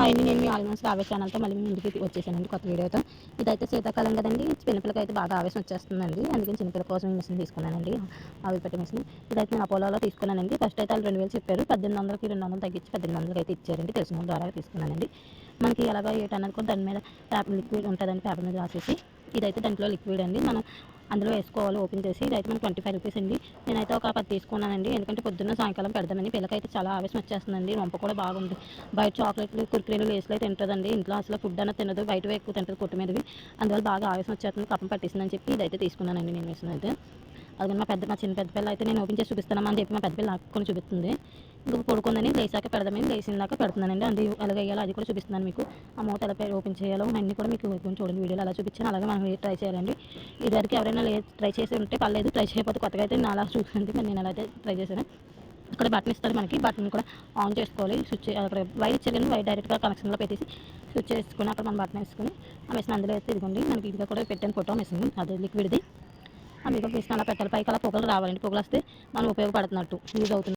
Hi అండి నేను మీ almost ఆవేశ ఛానల్తో మళ్ళీ మీ ఇంటికి వచ్చేసానండి కొత్త వీడియోతో. ఇదైతే శీతాకాలం కదండి చిన్నపిల్లకి అయితే బాగా ఆవేశం వచ్చేస్తుందండి. అందుకని చిన్నపిల్ల కోసం ఈ మిషన్ తీసుకున్నానండి ఆవిరి పెట్టే మిషన్. ఇదైతే నేను అపోలోలో తీసుకున్నానండి. ఫస్ట్ అయితే వాళ్ళు రెండు వేలు చెప్పారు పద్దెనిమిది వందలకి రెండు వందలు తగ్గించి పద్దెనిమిది వందలకి అయితే ఇచ్చారండి తెలిసిన ద్వారా తీసుకున్నానండి. మనకి ఎలాగో ఏట కూడా దాని మీద పేపర్ లిక్విడ్ ఉంటుందండి పేపర్ మీద రాసేసి. ఇదైతే దాంట్లో లిక్విడ్ అండి. మనం అందులో వేసుకోవాలి ఓపెన్ చేసి. ఇదైతే మనకి ట్వంటీ ఫైవ్ రూపీస్ అండి. నేనైతే ఒక పది తీసుకున్నానండి. ఎందుకంటే పొద్దున్న సాయంకాలం పెడదామని పిల్లకైతే చాలా ఆవేశం వచ్చేస్తుందండి. వంప కూడా బాగుంది. బయట చాక్లెట్లు కుర్కీలు లేసులు అయితే తింటుందండి. ఇంట్లో అసలు ఫుడ్ అన్న తినదు. బయట ఎక్కువ తింటుంది కొట్టు మీదవి. అందువల్ల బాగా ఆవేశం వచ్చేస్తుంది. కప్పం పట్టేసిందని చెప్పి ఇదైతే తీసుకున్నానండి నేను వేసిన అయితే అది మా పెద్ద మా చిన్న పెద్ద పిల్ల అయితే నేను ఓపెన్ చేసి చూపిస్తున్నామని చెప్పి మా పెద్ద పిల్ల నాకు కొన్ని చూపిస్తుంది ఇంకా పడుకుందని లేచాక పెడదామని లేచిందాక పెడుతున్నానండి. అది ఎలాగేయాలో అది కూడా చూపిస్తున్నాను మీకు. ఆ మూత ఎలా ఓపెన్ చేయాలో అన్నీ కూడా మీకు చూడండి వీడియోలో అలా చూపించాను. అలాగే మనం ట్రై చేయాలండి. ఇదివరకు ఎవరైనా లే ట్రై చేసి ఉంటే పర్లేదు ట్రై చేయకపోతే కొత్తగా అయితే నేను అలా చూసుకుంటే మరి నేను అలా అయితే ట్రై చేశాను. ఇక్కడ బటన్ ఇస్తారు మనకి బటన్ కూడా ఆన్ చేసుకోవాలి. స్విచ్ అక్కడ వైర్ ఇచ్చారు కానీ వైర్ డైరెక్ట్గా కనెక్షన్లో పెట్టేసి స్విచ్ వేసుకుని అక్కడ మనం బటన్ వేసుకుని ఆ మెషిన్ అందులో వేస్తే ఇదిగోండి మనకి ఇదిగా కూడా పెట్టాను ఫోటో మెషిన్ అదే లిక్విడ్ది అందుకే కృష్ణాల మెషిన్ పైకి అలా పొగలు రావాలండి. పొగలు వస్తే మనం ఉపయోగపడుతున్నట్టు యూజ్ అవుతుంది